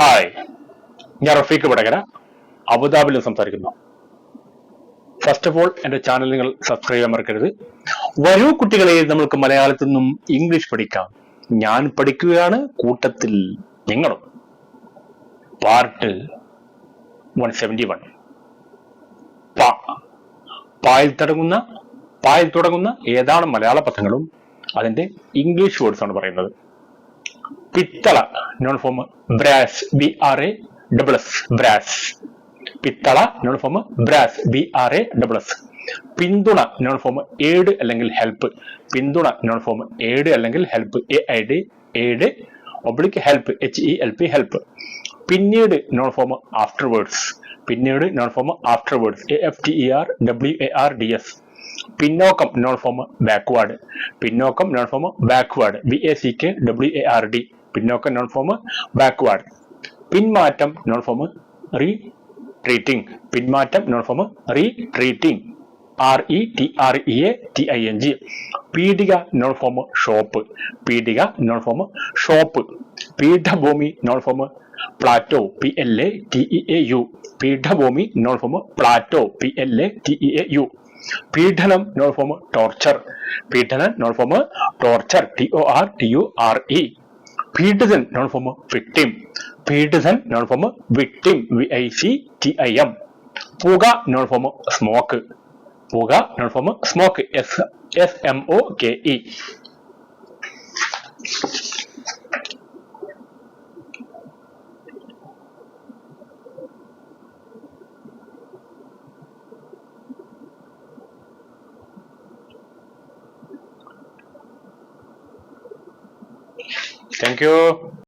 Hi ഞാൻ റഫീഖ് വടകര. അബുദാബിയിൽ നിന്ന് സംസാരിക്കുന്നു. ഫസ്റ്റ് ഓഫ് ഓൾ എന്റെ ചാനൽ നിങ്ങൾ സബ്സ്ക്രൈബ് ചെയ്യാൻ മറക്കരുത്. വരൂ കുട്ടികളെ നമ്മൾക്ക് മലയാളത്തിൽ നിന്നും ഇംഗ്ലീഷ് പഠിക്കാം. ഞാൻ പഠിക്കുകയാണ് കൂട്ടത്തിൽ നിങ്ങളും. പാർട്ട് വൺ സെവന്റി വൺ പായിൽ തുടങ്ങുന്ന പായൽ തുടങ്ങുന്ന ഏതാണ് മലയാള പദങ്ങളും? അതിന്റെ ഇംഗ്ലീഷ് വേർഡ്സ് ആണ് പറയുന്നത്. പിത്തള. Noun form brass B R A double S brass പിത്തള noun form brass B R A double S പിന്തുണ നോൺ ഫോം ഏഡ് അല്ലെങ്കിൽ ഹെൽപ്പ് പിന്തുണ നോൺ ഫോം ഏഡ് അല്ലെങ്കിൽ help A I D aid oblique help H E L P help പിന്നീട് noun form after words പിന്നീട് noun form afterwards A F T E R W A R D S പിന്നോക്കം noun form backward പിന്നോക്കം noun form backward B A C K W A R D പിന്നോക്കം noun form backward പിന്മാറ്റം noun form retreating പിന്മാറ്റം noun form retreating R E T R E A T I N G പീഡിക noun form shop പീഡിക noun form shop പീഠഭൂമി noun form plateau P L A T E A U പീഠഭൂമി noun form plateau P L A T E A U പീഡനം noun form torture പീഡനം noun form torture T O R T U R E പീഡിതൻ noun form victim പീഡിതൻ noun form victim V I C T I M പുക noun form smoke പുക noun form smoke S S M O K E Thank you.